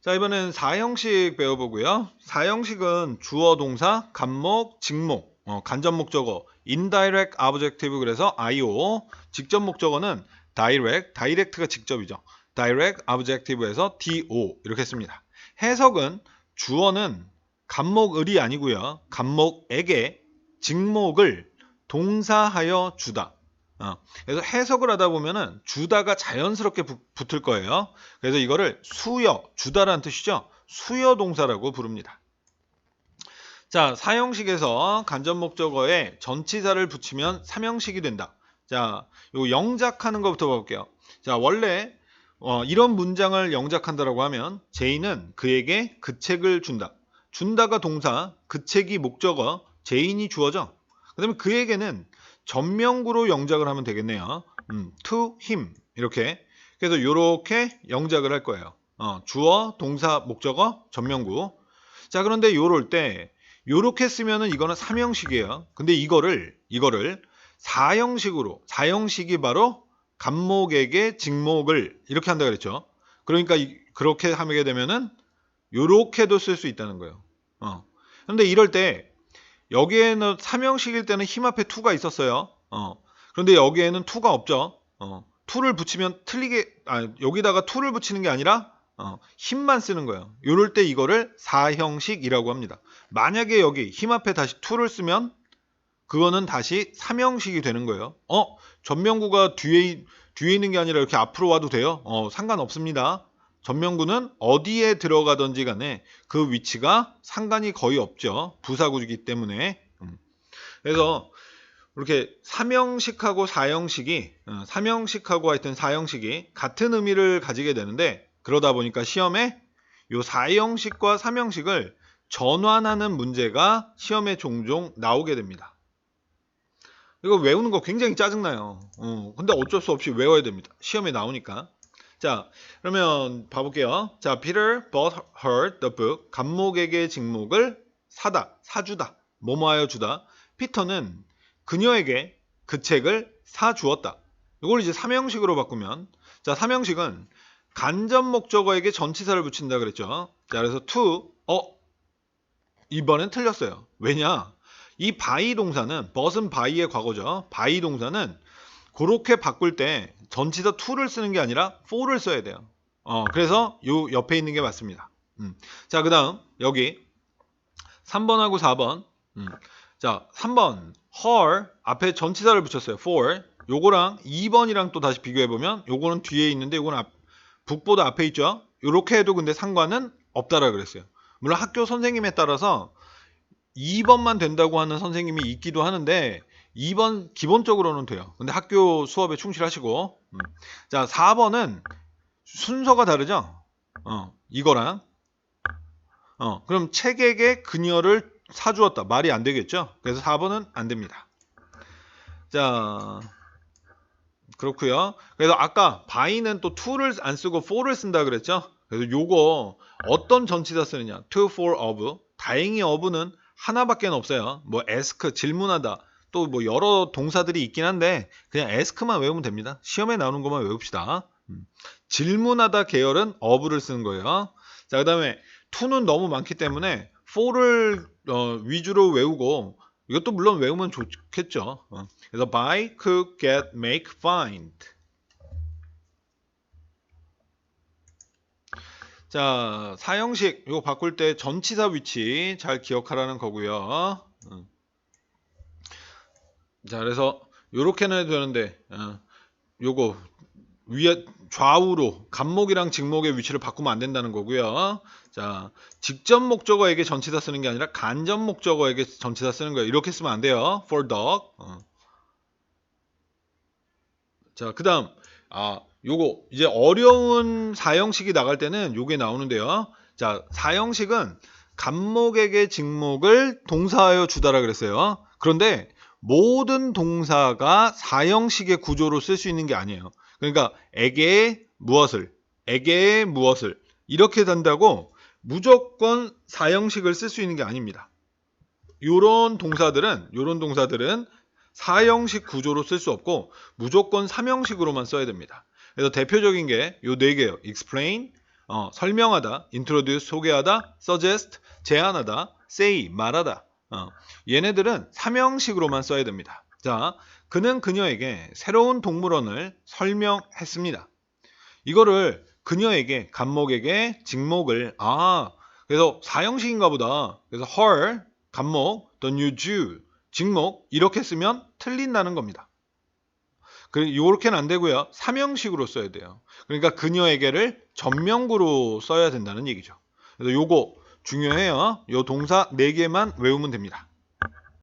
자, 이번엔 4형식 배워보고요. 4형식은 주어 동사, 간목, 직목, 어, 간접 목적어, indirect objective 그래서 IO, 직접 목적어는 direct, direct가 직접이죠. direct objective에서 DO 이렇게 씁니다. 해석은 주어는 간목을이 아니고요. 간목에게 직목을 동사하여 주다. 어, 그래서 해석을 하다 보면은 주다가 자연스럽게 부- 붙을 거예요. 그래서 이거를 수여, 주다라는 뜻이죠. 수여 동사라고 부릅니다. 자, 사형식에서 간접 목적어에 전치사를 붙이면 삼형식이 된다. 자, 요 영작하는 것부터 볼게요. 자, 원래 어, 이런 문장을 영작한다라고 하면 제인은 그에게 그 책을 준다. 준다가 동사, 그 책이 목적어, 제인이 주어져. 그다음에 그에게는 전명구로 영작을 하면 되겠네요. 음, to him 이렇게. 그래서 이렇게 영작을 할 거예요. 어, 주어, 동사, 목적어, 전명구. 자, 그런데 요럴 때 요렇게 쓰면은 이거는 삼형식이에요. 근데 이거를 이거를 사형식으로 사형식이 바로 간목에게 직목을 이렇게 한다 그랬죠. 그러니까 이- 그렇게 하게 되면은 요렇게도 쓸 수 있다는 거예요. 어. 근데 이럴 때 여기에는 삼형식일 때는 힘 앞에 투가 있었어요. 어. 그런데 여기에는 투가 없죠. 어. 투를 붙이면 틀리게 아, 여기다가 투를 붙이는 게 아니라 어, 힘만 쓰는 거예요. 요럴 때 이거를 사형식이라고 합니다. 만약에 여기 힘 앞에 다시 투를 쓰면 그거는 다시 삼형식이 되는 거예요. 어, 전명구가 뒤에 뒤에 있는 게 아니라 이렇게 앞으로 와도 돼요? 어, 상관없습니다. 전명구는 어디에 들어가든지 간에 그 위치가 상관이 거의 없죠. 부사구이기 때문에. 음. 그래서 이렇게 삼형식하고 사형식이 어, 삼형식하고 하여튼 사형식이 같은 의미를 가지게 되는데 그러다 보니까 시험에 요 사형식과 삼형식을 전환하는 문제가 시험에 종종 나오게 됩니다. 이거 외우는 거 굉장히 짜증나요. 어, 근데 어쩔 수 없이 외워야 됩니다. 시험에 나오니까. 자, 그러면 봐볼게요. 자, Peter bought her the book. 간목에게 직목을 사다, 사주다, 뭐뭐하여 주다. 피터는 그녀에게 그 책을 사주었다. 이걸 이제 삼형식으로 바꾸면, 자, 삼형식은 간접 목적어에게 전치사를 붙인다 그랬죠. 자, 그래서 to, 어, 이번엔 틀렸어요. 왜냐? 이 바이 동사는 but은 바이의 과거죠. 바이 동사는 그렇게 바꿀 때 전치사 to를 쓰는 게 아니라 for를 써야 돼요. 어, 그래서 요 옆에 있는 게 맞습니다. 음. 자, 그 다음 여기 3번하고 4번. 음. 자, 3번 her 앞에 전치사를 붙였어요. for. 요거랑 2번이랑 또 다시 비교해 보면 요거는 뒤에 있는데 요거는 앞, 북보다 앞에 있죠. 요렇게 해도 근데 상관은 없다라 그랬어요. 물론 학교 선생님에 따라서 2번만 된다고 하는 선생님이 있기도 하는데 2번 기본적으로는 돼요. 근데 학교 수업에 충실하시고 음. 자 4번은 순서가 다르죠. 어 이거랑 어 그럼 책에게 그녀를 사주었다 말이 안 되겠죠. 그래서 4번은 안 됩니다. 자 그렇고요. 그래서 아까 바이는 또 to를 안 쓰고 for를 쓴다 그랬죠. 그래서 요거 어떤 전치사 쓰느냐 to, for, of 다행히 of는 하나밖에 없어요. 뭐 ask 질문하다 또 뭐 여러 동사들이 있긴 한데 그냥 ask만 외우면 됩니다. 시험에 나오는 것만 외웁시다. 음. 질문하다 계열은 of를 쓰는 거예요. 자 그다음에 to는 너무 많기 때문에 for를 어, 위주로 외우고 이것도 물론 외우면 좋겠죠. 어. 그래서 buy, cook, get, make, find. 자, 사형식 이거 바꿀 때 전치사 위치 잘 기억하라는 거고요. 음. 자, 그래서 요렇게는 해도 되는데 어, 요거 위에 좌우로 간목이랑 직목의 위치를 바꾸면 안 된다는 거고요. 자, 직접 목적어에게 전치사 쓰는 게 아니라 간접 목적어에게 전치사 쓰는 거예요. 이렇게 쓰면 안 돼요. for dog. 어. 자, 그다음 아, 요거 이제 어려운 사형식이 나갈 때는 요게 나오는데요. 자, 사형식은 간목에게 직목을 동사하여 주다라 그랬어요. 그런데 모든 동사가 사형식의 구조로 쓸 수 있는 게 아니에요. 그러니까 에게 무엇을, 에게 무엇을 이렇게 된다고 무조건 사형식을 쓸 수 있는 게 아닙니다. 요런 동사들은 요런 동사들은 사형식 구조로 쓸 수 없고 무조건 삼형식으로만 써야 됩니다. 그래서 대표적인 게 요 네 개예요. explain, 어, 설명하다, introduce 소개하다, suggest 제안하다, say 말하다. 어, 얘네들은 삼형식으로만 써야 됩니다. 자, 그는 그녀에게 새로운 동물원을 설명했습니다. 이거를 그녀에게 간목에게 직목을 아 그래서 사형식인가 보다. 그래서 her 간목 the new Jew 직목 이렇게 쓰면 틀린다는 겁니다. 그 이렇게는 안 되고요. 삼형식으로 써야 돼요. 그러니까 그녀에게를 전명구로 써야 된다는 얘기죠. 그래서 요거 중요해요. 요 동사 4개만 외우면 됩니다.